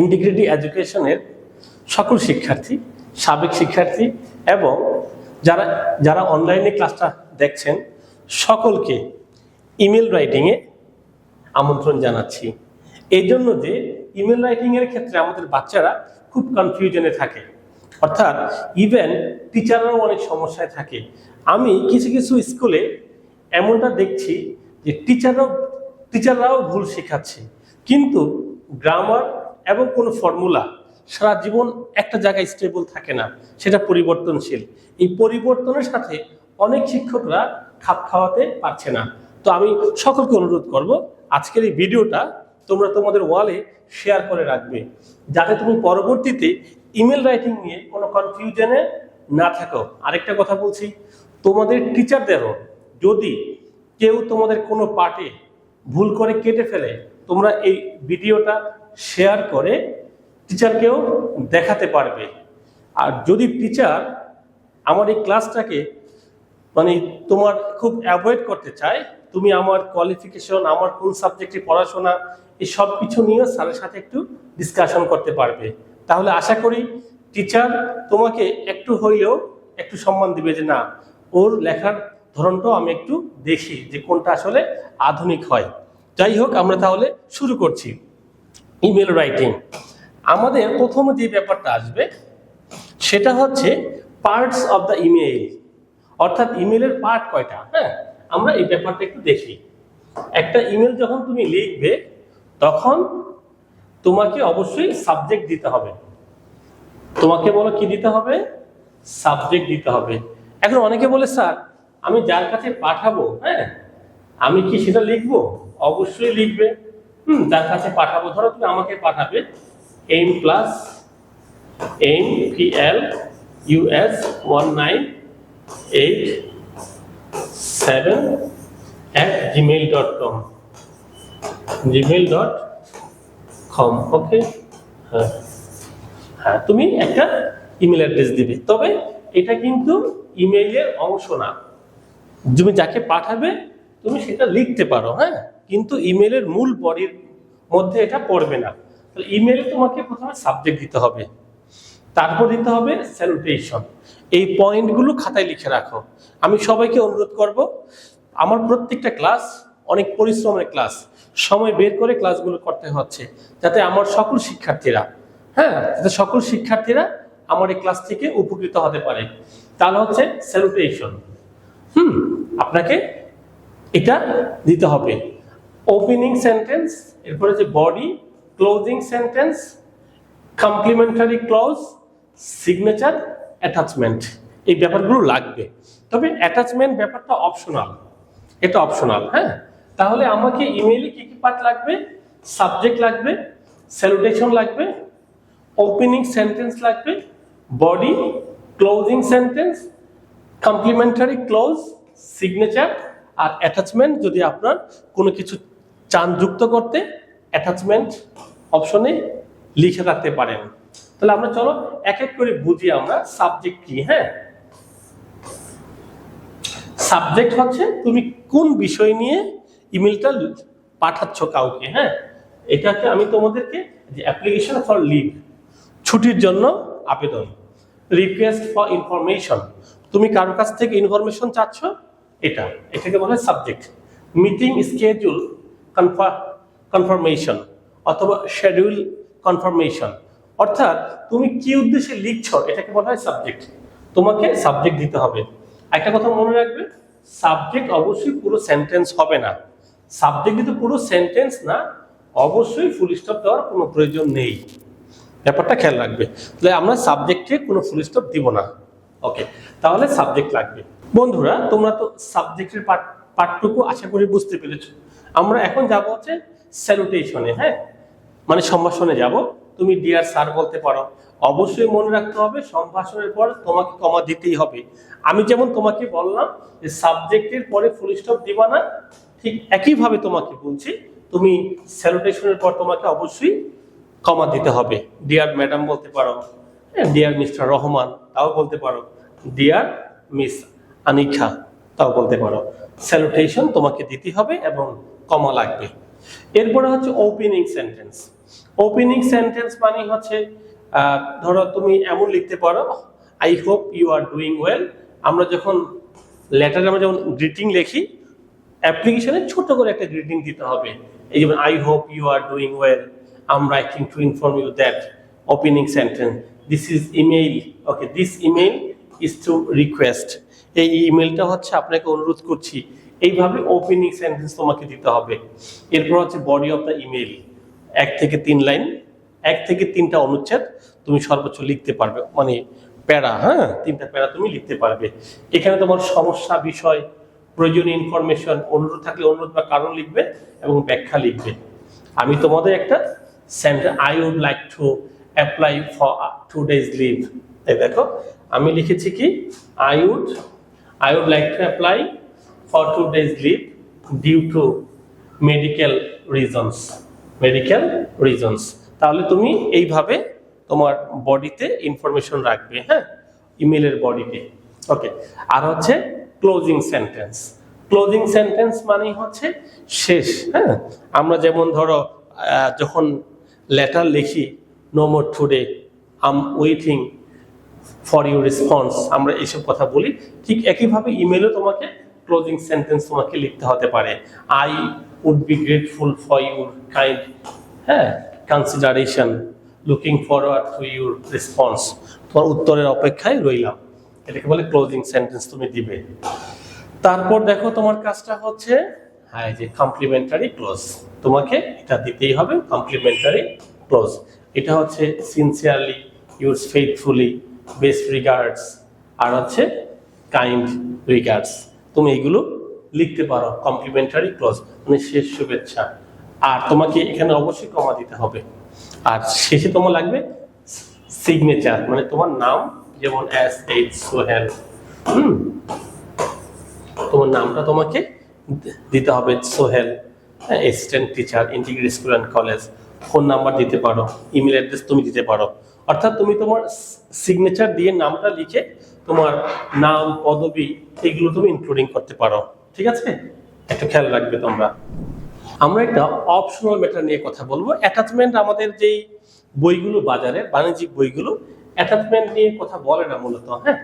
Integrity এডুকেশনের সকল শিক্ষার্থী, সাবেক শিক্ষার্থী এবং যারা যারা অনলাইনে ক্লাসটা দেখছেন, সকলকে ইমেল রাইটিংয়ে আমন্ত্রণ জানাচ্ছি। এই জন্য যে ইমেল রাইটিংয়ের ক্ষেত্রে আমাদের বাচ্চারা খুব কনফিউশনে থাকে। অর্থাৎ ইভেন টিচাররাও অনেক সমস্যায় থাকে। আমি কিছু কিছু স্কুলে এমনটা দেখছি যে টিচাররাও টিচাররাও ভুল শেখাচ্ছে। কিন্তু গ্রামার এবং কোনো ফর্মুলা সারা জীবন একটা জায়গায় স্টেবল থাকে না, সেটা পরিবর্তনশীল। এই পরিবর্তনের সাথে অনেক শিক্ষকরা খাপ খাওয়াতে পারছে না। তো আমি সকলকে অনুরোধ করব, আজকের এই ভিডিওটা তোমরা তোমাদের ওয়ালে শেয়ার করে রাখবে, যাতে তুমি পরবর্তীতে ইমেল রাইটিং নিয়ে কোনো কনফিউশনে না থাকো। আরেকটা কথা বলছি, তোমাদের টিচারদেরও যদি কেউ তোমাদের কোনো পার্টে ভুল করে কেটে ফেলে, তোমরা এই ভিডিওটা শেয়ার করে টিচারকেও দেখাতে পারবে। আর যদি টিচার আমার এই ক্লাসটাকে মানে তোমার খুব অ্যাভয়েড করতে চায়, তুমি আমার কোয়ালিফিকেশন আমার কোন সাবজেক্টে পড়াশোনা এই সব কিছু নিয়ে স্যারের সাথে একটু ডিসকাশন করতে পারবে। তাহলে আশা করি টিচার তোমাকে একটু হইলেও একটু সম্মান দিবে যে না, ওর লেখার ধরনটাও আমি একটু দেখি যে কোনটা আসলে আধুনিক হয়। যাই হোক, আমরা তাহলে শুরু করছি। ইমেল রাইটিং আমাদের প্রথম যে ব্যাপারটা আসবে, সেটা হচ্ছে পার্টস অফ দ্য ইমেইল অর্থাৎ ইমেলের পার্ট কয়টা? হ্যাঁ আমরা এই ব্যাপারটা একটু দেখি। একটা ইমেল যখন তুমি লিখবে, তখন তোমাকে অবশ্যই সাবজেক্ট দিতে হবে। তোমাকে বলো কি দিতে হবে? সাবজেক্ট দিতে হবে। এখন অনেকে বলে, স্যার, আমি যার কাছে পাঠাবো হ্যাঁ আমি কি সেটা লিখব? অবশ্যই লিখবে। হুম, যার কাছে পাঠাবো, ধরো তুমি আমাকে পাঠাবে M plus M P L US one nine eight seven at Gmail dot com Gmail dot com okay হ্যাঁ। হ্যাঁ তুমি একটা ইমেল অ্যাড্রেস দিবে। তবে এটা কিন্তু ইমেইলের অংশ না। তুমি যাকে পাঠাবে, তুমি সেটা লিখতে পারো হ্যাঁ? কিন্তু ইমেলের মূল বডির মধ্যে এটা পড়বে না। তাহলে ইমেলে তোমাকে প্রথমে সাবজেক্ট দিতে হবে। তারপর দিতে হবে স্যালুটেশন এই পয়েন্টগুলো খাতায় লিখে রাখো। আমি সবাইকে অনুরোধ করব, আমার প্রত্যেকটা ক্লাস অনেক পরিশ্রমের ক্লাস সময় বের করে ক্লাসগুলো করতে হচ্ছে, যাতে আমার সকল শিক্ষার্থীরা হ্যাঁ যাতে সকল শিক্ষার্থীরা আমার এই ক্লাস থেকে উপকৃত হতে পারে। তাহলে হচ্ছে স্যালুটেশন হুম, আপনাকে এটা দিতে হবে। ওপেনিং সেন্টেন্স এরপরে যে body closing sentence complimentary clause signature attachment এই ব্যাপারগুলো লাগবে। তবে অ্যাটাচমেন্ট ব্যাপারটা অপশনাল এটা অপশনাল হ্যাঁ? তাহলে আমাকে ইমেইলে কি কি পার্ট লাগবে? সাবজেক্ট লাগবে স্যালুটেশন লাগবে ওপেনিং সেন্টেন্স লাগবে body closing sentence complimentary close signature আর অ্যাটাচমেন্ট যদি আপনার কোনো কিছু চান যুক্ত করতে অ্যাটাচমেন্ট অপশনে লিখে রাখতে পারেন। তাহলে আমরা চলো এক এক করে বুঝি আমরা সাবজেক্ট কি হ্যাঁ? সাবজেক্ট হচ্ছে তুমি কোন বিষয় নিয়ে ইমেলটা পাঠাচ্ছ কাউকে হ্যাঁ? এটাকে আমি তোমাদেরকে যে অ্যাপ্লিকেশন ফর লিভ ছুটির জন্য আবেদন রিকোয়েস্ট ফর ইনফরমেশন তুমি কারোর কাছ থেকে ইনফরমেশন চাচ্ছ? এটা, এটাকে বলা হয় সাবজেক্ট মিটিং স্কেজুল কনফার্মেশন অথবা শেডিউল কনফার্মেশন অর্থাৎ তুমি কি উদ্দেশ্যে লিখছো, এটাকে বলা হয় সাবজেক্ট তোমাকে সাবজেক্ট দিতে হবে। একটা কথা মনে রাখবে সাবজেক্ট অবশ্যই পুরো সেন্টেন্স হবে না। সাবজেক্ট কিন্তু পুরো সেন্টেন্স না, অবশ্যই ফুল স্টপ দেওয়ার কোনো প্রয়োজন নেই। ব্যাপারটা খেয়াল রাখবে। তাহলে আমরা সাবজেক্টে কোনো ফুল স্টপ দিব না। ওকে তাহলে সাবজেক্ট লাগবে। বন্ধুরা, তোমরা তো সাবজেক্টের পার্টটুকু আশা করি বুঝতে পেরেছ। আমরা এখন যাব হচ্ছে স্যালুটেশনে হ্যাঁ? মানে সম্ভাষণে যাব। তুমি ডিয়ার স্যার বলতে পারো। অবশ্যই মনে রাখতে হবে, সম্ভাষণের পর তোমাকে কমা দিতেই হবে। আমি যেমন তোমাকে বললাম যে সাবজেক্টের পরে ফুল স্টপ দিবা না। ঠিক একইভাবে তোমাকে বলছি, তুমি স্যালুটেশনের পর তোমাকে অবশ্যই কমা দিতে হবে। ডিয়ার ম্যাডাম বলতে পারো। ডিয়ার মিস্টার রহমান, তাও বলতে পারো। ডিয়ার মিস আনিখা, তাও বলতে পারো। স্যালুটেশন তোমাকে দিতে হবে এবং কমা লাগবে। এরপরে হচ্ছে ওপেনিং সেন্টেন্স ওপেনিং সেন্টেন্স মানে হচ্ছে ধরো তুমি এমন লিখতে পারো I hope you are doing well আমরা যখন লেটারে আমরা যেমন গ্রিটিং লিখি অ্যাপ্লিকেশনে ছোট করে একটা গ্রিটিং দিতে হবে। এই যেমন I hope you are doing well I'm writing to inform you that opening sentence this is email okay this email is to request এই ইমেলটা হচ্ছে আপনাকে অনুরোধ করছি এইভাবে ওপেনিং সেন্টেন্স তোমাকে দিতে হবে। এরপর হচ্ছে বডি অফ দ্য ইমেল এক থেকে তিন লাইন, এক থেকে তিনটা অনুচ্ছেদ তুমি সর্বোচ্চ লিখতে পারবে। মানে প্যারা হ্যাঁ? তিনটা প্যারা তুমি লিখতে পারবে। এখানে তোমার সমস্যা, বিষয়, প্রয়োজনীয় ইনফরমেশন অনুরোধ থাকলে অনুরোধ বা কারণ লিখবে এবং ব্যাখ্যা লিখবে। আমি তোমাদের একটা sentence I would like to apply for two days leave এই দেখো, আমি লিখেছি কি? I would I would like to apply for two days leave due to medical reasons medical reasons তাহলে তুমি এইভাবে তোমার বডিতে ইনফরমেশন রাখবে হ্যাঁ? ইমেলের বডিতে ওকে আর হচ্ছে ক্লোজিং সেন্টেন্স ক্লোজিং সেন্টেন্স মানেই হচ্ছে শেষ হ্যাঁ? আমরা যেমন ধরো যখন লেটার লিখি no more today I'm waiting for your response আমরা এইসব কথা বলি। ঠিক একইভাবে ইমেলও তোমাকে ক্লোজিং সেন্টেন্স তোমাকে লিখতে হতে পারে। I would be grateful for your kind হ্যাঁ consideration looking forward to your response তোমার উত্তরের অপেক্ষায় রইলাম। এটাকে বলে ক্লোজিং সেন্টেন্স তুমি দিবে। তারপর দেখো তোমার কাজটা হচ্ছে হ্যাঁ যে কমপ্লিমেন্টারি ক্লোজ তোমাকে এটা দিতেই হবে কমপ্লিমেন্টারি ক্লোজ এটা হচ্ছে sincerely yours faithfully best regards আর হচ্ছে কাইন্ড রিগার্ডস তুমি এগুলো লিখতে পারো কমপ্লিমেন্টারি ক্লোজ মানে শেষ শুভেচ্ছা। আর তোমাকে এখানে অবশ্যই কমা দিতে হবে। আর শেষে তোমার লাগবে সিগনেচার মানে তোমার নাম যেমন এস এইচ সোহেল তোমার নামটা তোমাকে দিতে হবে Sohel assistant teacher integrate school and college phone number দিতে পারো ইমেল অ্যাড্রেস তুমি দিতে পারো। অর্থাৎ তুমি তোমার সিগনেচার দিয়ে নামটা লিখে তোমার নাম, পদবি, এগুলো তুমি ইনক্লুডিং করতে পারো। ঠিক আছে? একটু খেয়াল রাখবে তোমরা। আমরা একটা অপশনাল ম্যাটার নিয়ে কথা বলব। অ্যাটাচমেন্ট আমাদের যেই বইগুলো বাজারে বাণিজ্যিক বইগুলো অ্যাটাচমেন্ট নিয়ে কথা বলে না মূলত হ্যাঁ?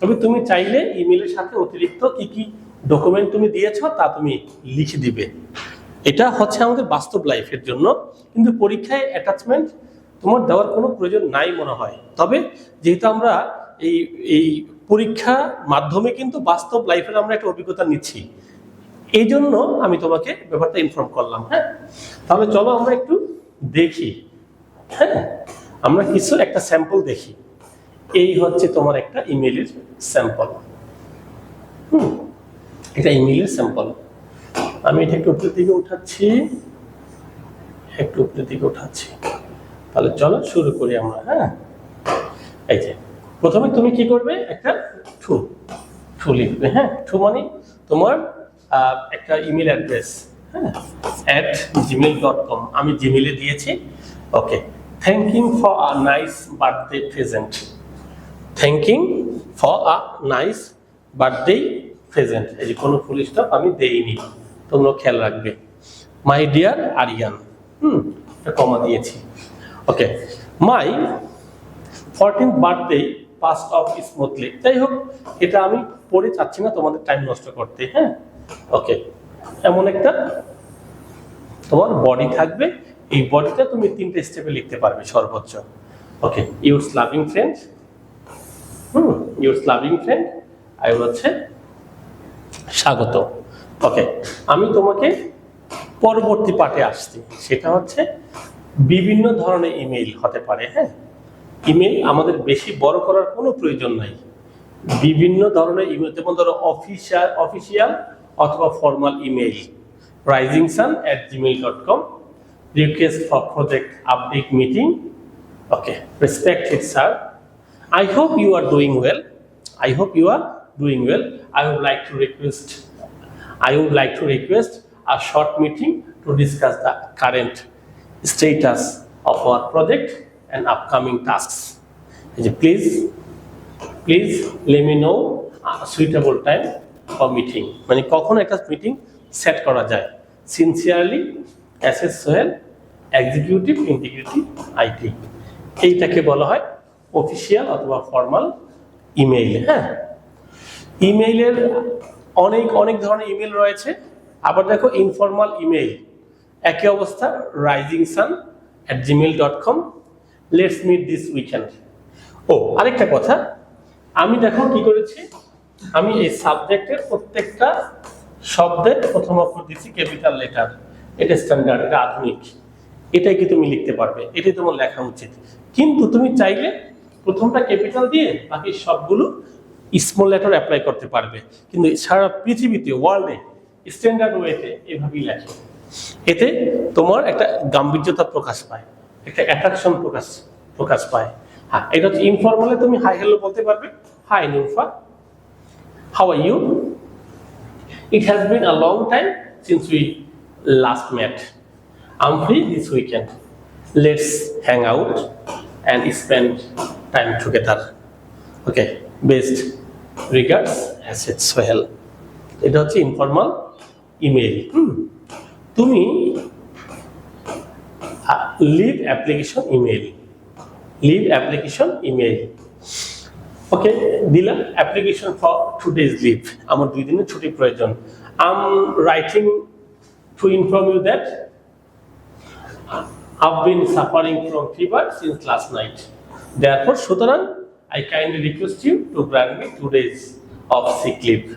তবে তুমি চাইলে ইমেলের সাথে অতিরিক্ত কি কি ডকুমেন্ট তুমি দিয়েছ তা তুমি লিখে দিবে। এটা হচ্ছে আমাদের বাস্তব লাইফের জন্য। কিন্তু পরীক্ষায় অ্যাটাচমেন্ট তোমার দেওয়ার কোনো প্রয়োজন নাই মনে হয়। তবে যেহেতু আমরা এই এই পরীক্ষা মাধ্যমে কিন্তু বাস্তব লাইফের আমরা একটা অভিজ্ঞতা নিচ্ছি। এই জন্য আমি তোমাকে ব্যাপারটা ইনফর্ম করলাম হ্যাঁ? তাহলে চলো আমরা একটু দেখি হ্যাঁ? আমরা কিছু একটা স্যাম্পল দেখি। এই হচ্ছে তোমার একটা ইমেলের স্যাম্পল হুম, এটা ইমেলের স্যাম্পল আমি এটা একটু উপরের দিকে উঠাচ্ছি, একটু উপরের দিকে উঠাচ্ছি। তাহলে চলো শুরু করি আমরা হ্যাঁ? এই যে প্রথমে তুমি কি করবে? একটা ঠু। ঠু লিখবে হ্যাঁ? ঠু মানে তোমার একটা ইমেল অ্যাড্রেস হ্যাঁ? অ্যাট জিমেল ডট কম আমি জিমেলে দিয়েছি। Okay thanking for a nice birthday present thanking for a nice birthday present এই যে কোনো ফুল স্টপ আমি দেইনি। তোমরা খেয়াল রাখবে। My dear Aryan hmm comma দিয়েছি। Okay my fourteen birthday pass off smoothly যাই হোক, এটা আমি পড়ে চাচ্ছি না, তোমাদের টাইম নষ্ট করতে হ্যাঁ? ওকে এমন একটা, তোমার বডি থাকবে। এই বডিটা তুমি তিনটে স্টেপে লিখতে পারবে সর্বোচ্চ। Okay your loving friend hmm your loving friend I হচ্ছে স্বাগত। ওকে আমি তোমাকে পরবর্তী পার্টে আসছি। সেটা হচ্ছে বিভিন্ন ধরনের ইমেইল হতে পারে হ্যাঁ? ইমেল আমাদের বেশি বড় করার কোনো প্রয়োজন নাই। বিভিন্ন ধরনের ইমেল, যেমন ধরো অফিসিয়াল অফিসিয়াল অথবা formal email rising sun at Gmail dot com request for project update meeting okay respected sir I hope you are doing well I hope you are doing well I would like to request I would like to request a short meeting to discuss the current status of our project and upcoming tasks. Please, please let me know a suitable time for meeting. মানে কখন একটা meeting set করা যায়? Sincerely S S Sohel executive integrity IT এইটাকে বলা হয় official অথবা formal email হ্যাঁ? ইমেইলের অনেক অনেক ধরনের ইমেল রয়েছে। আবার দেখো ইনফর্মাল ইমেইল একই অবস্থা rising sun at Gmail dot com let's meet this weekend ও। আরেকটা কথা আমি দেখো কি করেছি? আমি এই সাবজেক্টের প্রত্যেকটা শব্দের প্রথম অক্ষর দিচ্ছি ক্যাপিটাল লেটার এটা স্ট্যান্ডার্ড এটা আধুনিক। এটাই কি তুমি লিখতে পারবে? এটাই তোমার লেখা উচিত। কিন্তু তুমি চাইলে প্রথমটা ক্যাপিটাল দিয়ে বাকি সবগুলো স্মল লেটার অ্যাপ্লাই করতে পারবে। কিন্তু সারা পৃথিবীতে ওয়ার্ল্ডে স্ট্যান্ডার্ড ওয়েতে এভাবেই লেখে। এতে তোমার একটা গাম্ভীর্যতা প্রকাশ পায়। একটা অ্যাট্রাকশন প্রকাশ প্রকাশ পায়। হ্যাঁ এটা হচ্ছে ইনফরমালে তুমি হাই হ্যালো বলতে পারবে। Hi নিউফা how are you it has been a long time since we last met I'm free this weekend hang out and spend time together okay best regards হ্যাস ইট সোহেল এটা হচ্ছে ইনফরমাল ইমেল তুমি leave application email leave application email okay দিলাম application for two days leave আমার দুই দিনের ছুটি প্রয়োজন I'm writing to inform you that I've been suffering from fever since last night. Therefore, সুতরাং I kindly request you to grant me two days of sick leave.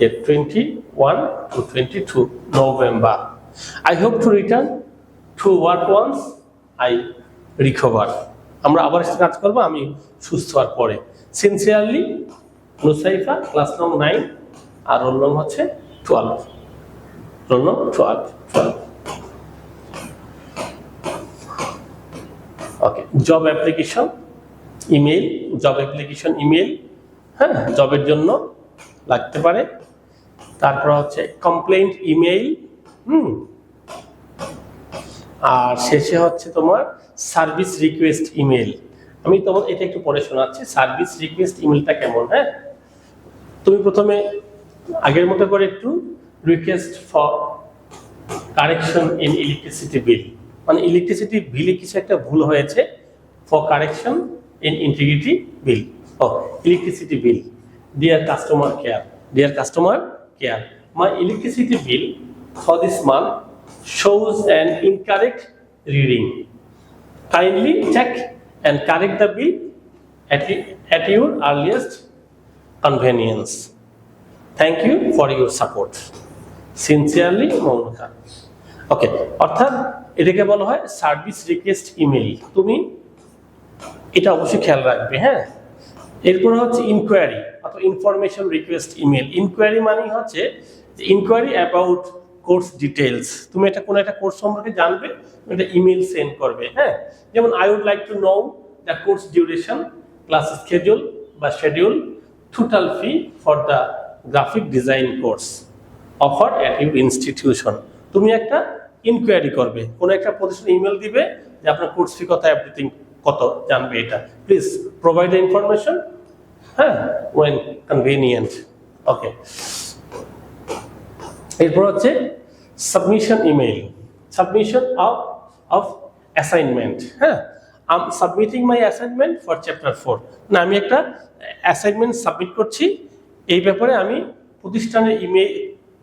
At 21 to 22 November. I hope to return to work once I recover আমরা আবার কাজ করব, আমি সুস্থ হওয়ার পরে। Sincerely Nusaifa class number nine আর roll number হচ্ছে twelve roll number twelve twelve okay job application email job application email হ্যাঁ জবের জন্য লাগতে পারে। তারপর হচ্ছে কমপ্লেন্ট ইমেইল হুম আর শেষে হচ্ছে তোমার সার্ভিস রিকোয়েস্ট ইমেল আমি তোমার এটা একটু পড়ে শোনাচ্ছি সার্ভিস রিকোয়েস্ট ইমেলটা কেমন হ্যাঁ? তুমি প্রথমে আগের মতো করে একটু request for correction in electricity bill মানে ইলেকট্রিসিটি বিলে কিছু একটা ভুল হয়েছে for correction in integrity bill O electricity bill dear customer care dear customer care my electricity bill for this month shows an incorrect reading. Kindly check and correct the bill at, at your earliest convenience. Thank you for your support. Sincerely, Mounka okay অর্থাৎ এটাকে বলা হয় service request email তুমি এটা অবশ্যই খেয়াল রাখবে হ্যাঁ এরপর হচ্ছে ইনকোয়ারি অথবা ইনফরমেশন রিকোয়েস্ট ইমেল ইনকোয়ারি মানে হচ্ছে ইনকোয়ারি অ্যাবাউট কোর্স ডিটেলস তুমি এটা কোনো একটা কোর্স সম্পর্কে জানবে, তুমি একটা ইমেল সেন্ড করবে হ্যাঁ? যেমন I would like to know the course duration class schedule বা schedule total fee for the graphic design course offer at your institution তুমি একটা ইনকোয়ারি করবে, কোনো একটা প্রতিষ্ঠান ইমেল দিবে যে আপনার কোর্স ফি কত এভরিথিং কত, জানবে এটা। প্লিজ প্রোভাইড দ্য ইনফরমেশন হ্যাঁ? ওয়েন কনভিনিয়েন্ট ওকে এরপর হচ্ছে submission email submission of of assignment হ্যাঁ? আম submitting my assignment for chapter four না, আমি একটা অ্যাসাইনমেন্ট সাবমিট করছি। এই ব্যাপারে আমি প্রতিষ্ঠানের ইমেল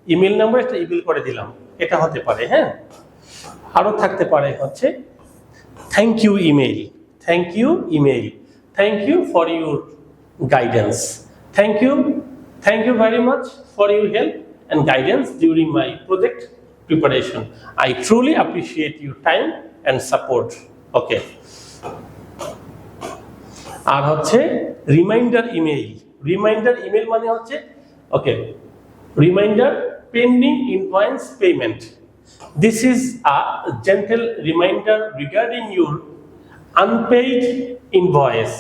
ইমেল নাম্বার একটা ইমেল করে দিলাম। এটা হতে পারে হ্যাঁ? আরও থাকতে পারে হচ্ছে thank you email thank you email thank you for your guidance thank you thank you very much for your help and guidance during my project preparation. I truly appreciate your time and support. Okay. আর হচ্ছে reminder email reminder email মানে হচ্ছে okay reminder pending invoice payment this is a gentle reminder regarding your unpaid invoice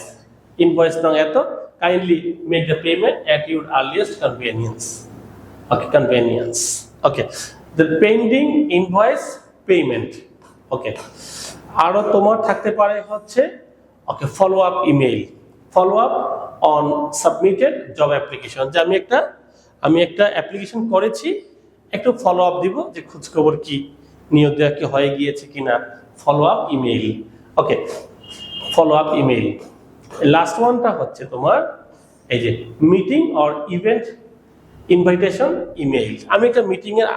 invoice নং এত kindly make the payment at your earliest convenience. Okay, convenience. Okay, the pending invoice payment. Okay, আরও তোমার থাকতে পারে হচ্ছে okay follow up email follow up on submitted job application যে আমি একটা আমি একটা অ্যাপ্লিকেশন করেছি একটু ফলো আপ দিব যে খোঁজখবর কি নিয়োগ দেওয়া কি হয়ে গিয়েছে কিনা follow up email okay follow up email last ওয়ানটা হচ্ছে তোমার এই যে meeting or event invitation email আমি একটা মিটিংয়ের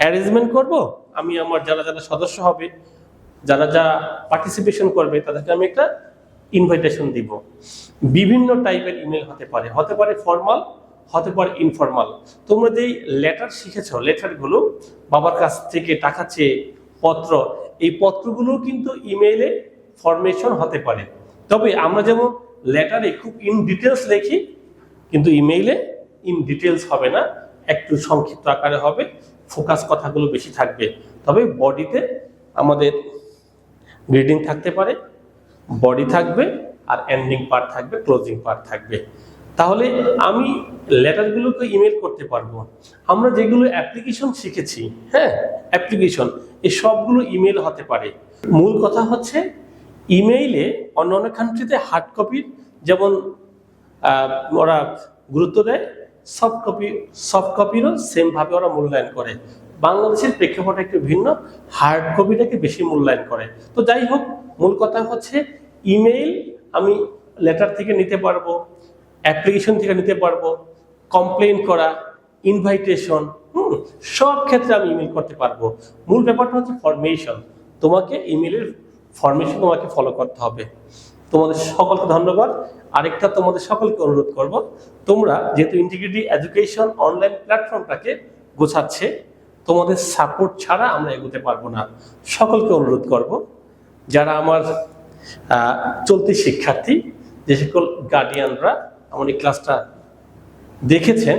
অ্যারেঞ্জমেন্ট করব? আমি আমার যারা যারা সদস্য হবে, যারা যারা পার্টিসিপেশন করবে, তাদেরকে আমি একটা ইনভাইটেশন দিব। বিভিন্ন টাইপের ইমেল হতে পারে। হতে পারে ফর্মাল হতে পারে ইনফর্মাল তোমরা যেই লেটার শিখেছ লেটারগুলো বাবার কাছ থেকে টাকা চেয়ে, পত্র, এই পত্রগুলো কিন্তু ইমেইলে ফরমেশন হতে পারে। তবে আমরা যেমন লেটারে খুব ইন ডিটেলস লিখি, কিন্তু ইমেইলে ইন ডিটেলস হবে না, একটু সংক্ষিপ্ত আকারে হবে। ফোকাস কথাগুলো বেশি থাকবে। তবে বডিতে আমাদের গ্রিডিং থাকতে পারে, বডি থাকবে আর এন্ডিং পার্ট থাকবে, ক্লোজিং পার্ট থাকবে। তাহলে আমি লেটারগুলোকে ইমেল করতে পারব। আমরা যেগুলো অ্যাপ্লিকেশন শিখেছি হ্যাঁ অ্যাপ্লিকেশন, এই সবগুলো ইমেল হতে পারে। মূল কথা হচ্ছে, ইমেইলে অন্য অন্য কান্ট্রিতে হার্ড কপির যেমন ওরা গুরুত্ব দেয় সফট কপি সফট কপিরও সেমভাবে ওরা মূল্যায়ন করে। বাংলাদেশের প্রেক্ষাপট একটু ভিন্ন হার্ড কপিটাকে বেশি মূল্যায়ন করে। তো যাই হোক, মূল কথা হচ্ছে ইমেইল আমি লেটার থেকে নিতে পারব অ্যাপ্লিকেশন থেকে নিতে পারব কমপ্লেন করা ইনভাইটেশন হুম, সব ক্ষেত্রে আমি ইমেল করতে পারব। মূল ব্যাপারটা হচ্ছে ফরমেশন তোমাকে ইমেলের ফরমেশন তোমাকে ফলো করতে হবে। তোমাদের সকলকে ধন্যবাদ। আরেকটা তোমাদের সকলকে অনুরোধ করব, তোমরা যেহেতু ইন্টিগ্রিটি এডুকেশন অনলাইন প্ল্যাটফর্মটাকে গোছাচ্ছে, তোমাদের সাপোর্ট ছাড়া আমরা এগোতে পারব না। সকলকে অনুরোধ করব, যারা আমার চলতি শিক্ষার্থী, যে সকল গার্ডিয়ানরা আমার এই ক্লাসটা দেখেছেন,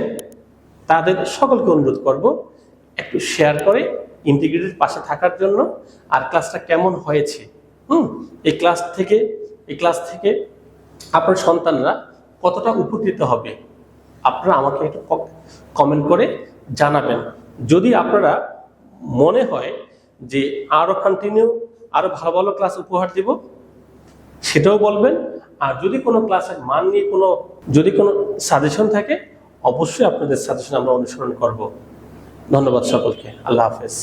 তাদের সকলকে অনুরোধ করব, একটু শেয়ার করে ইন্টিগ্রিটির পাশে থাকার জন্য, আর ক্লাসটা কেমন হয়েছে, হুম? এই ক্লাস থেকে, এই ক্লাস থেকে আপনার সন্তানরা কতটা উপকৃত হবে? আপনারা আমাকে একটু কমেন্ট করে জানাবেন। যদি আপনারা মনে হয় যে আরও কন্টিনিউ আরও ভালো ভালো ক্লাস উপহার দিব, সেটাও বলবেন। আর যদি কোনো ক্লাসের মান নিয়ে কোনো, যদি কোনো সাজেশন থাকে, অবশ্যই আপনাদের সাজেশন আমরা অনুসরণ করব। ধন্যবাদ সকলকে। আল্লাহ হাফেজ।